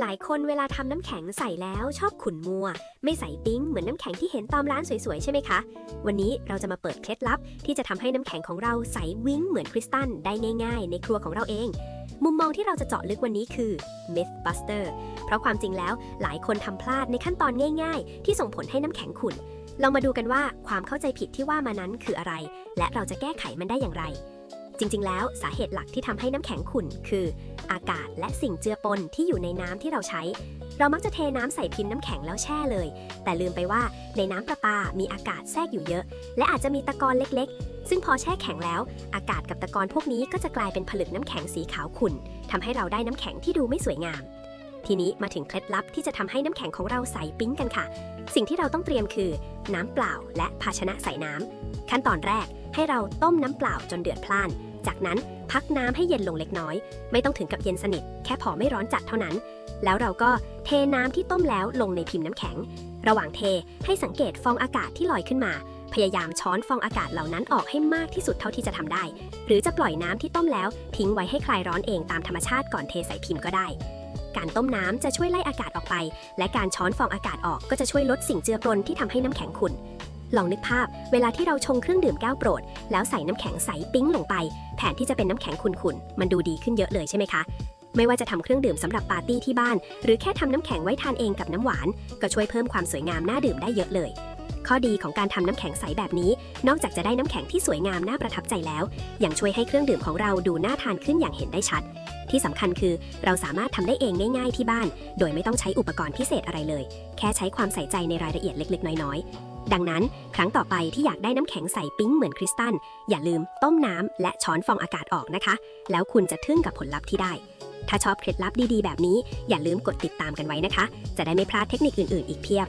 หลายคนเวลาทำน้ำแข็งใส่แล้วชอบขุ่นมัว ไม่ใส่ปิ้งเหมือนน้ำแข็งที่เห็นตามร้านสวยๆ ใช่ไหมคะ วันนี้เราจะมาเปิดเคล็ดลับ ที่จะทำให้น้ำแข็งของเราใสวิ้งเหมือนคริสตัลได้ง่าย ๆ ในครัวของเราเอง มุมมองที่เราจะเจาะลึกวันนี้คือ Mythbuster เพราะความจริงแล้วหลายคนทำพลาดในขั้นตอนง่าย ๆ ที่ส่งผลให้น้ำแข็งขุ่นลองมาดูกันว่าความเข้าใจผิดที่ว่ามานั้นคืออะไร และเราจะแก้ไขมันได้อย่างไร จริงๆ แล้วสาเหตุหลักที่ทำให้น้ำแข็งขุ่นคือ อากาศและสิ่งเจือปนที่อยู่ในน้ำที่เราใช้ เรามักจะเทน้ำใส่พิมพ์น้ำแข็งแล้วแช่เลย แต่ลืมไปว่าในน้ำประปา มีอากาศแทรกอยู่เยอะ และอาจจะมีตะกอนเล็กๆ ซึ่งพอแช่แข็งแล้ว อากาศกับตะกอนพวกนี้ก็จะกลายเป็นผลึกน้ำแข็งสีขาวขุ่นทำให้เราได้น้ำแข็งที่ดูไม่สวยงาม ทีนี้มาถึงเคล็ดลับที่จะทำให้น้ำแข็งของเราใสปิ๊งกันค่ะ สิ่งที่เราต้องเตรียมคือ น้ำเปล่า และภาชนะใส่น้ำขั้นตอนแรกให้เราต้มน้ำเปล่าจนเดือดพล่าน จากนั้นพักน้ำให้เย็นลงเล็กน้อย ไม่ต้องถึงกับเย็นสนิท แค่พอไม่ร้อนจัดเท่านั้น แล้วเราก็เทน้ำที่ต้มแล้วลงในพิมพ์น้ำแข็ง ระหว่างเทให้สังเกตฟองอากาศที่ลอยขึ้นมา พยายามช้อนฟองอากาศเหล่านั้นออกให้มากที่สุดเท่าที่จะทำได้ หรือจะปล่อยน้ำที่ต้มแล้วทิ้งไว้ให้คลายร้อนเองตามธรรมชาติก่อนเทใส่พิมพ์ก็ได้การต้มน้ำจะช่วยไล่อากาศออกไป และการช้อนฟองอากาศออกก็จะช่วยลดสิ่งเจือปนที่ทำให้น้ำแข็งขุ่น ลองนึกภาพ เวลาที่เราชงเครื่องดื่มแก้วโปรด แล้วใส่น้ำแข็งใสปิ๊งลงไป แทนที่จะเป็นน้ำแข็งขุ่นๆ มันดูดีขึ้นเยอะเลยใช่ไหมคะไม่ว่าจะทำเครื่องดื่มสำหรับปาร์ตี้ที่บ้าน หรือแค่ทำน้ำแข็งไว้ทานเองกับน้ำหวาน ก็ช่วยเพิ่มความสวยงามน่าดื่มได้เยอะเลย ข้อดีของการทำน้ำแข็งใสแบบนี้ นอกจากจะได้น้ำแข็งที่สวยงามน่าประทับใจแล้ว ยังช่วยให้เครื่องดื่มของเราดูน่าทานขึ้นอย่างเห็นได้ชัด ที่สำคัญคือเราสามารถทำได้เองง่ายๆที่บ้าน โดยไม่ต้องใช้อุปกรณ์พิเศษอะไรเลย แค่ใช้ความใส่ใจในรายละเอียดเล็กๆ น้อยๆ ดังนั้น ครั้งต่อไปที่อยากได้น้ำแข็งใสปิ๊งเหมือนคริสตัล อย่าลืมต้มน้ำและช้อนฟองอากาศออกนะคะ แล้วคุณจะทึ่งกับผลลัพธ์ที่ได้ ถ้าชอบเคล็ดลับดีๆ แบบนี้ อย่าลืมกดติดตามกันไว้นะคะ จะได้ไม่พลาดเทคนิคอื่นๆ อีกเพียบ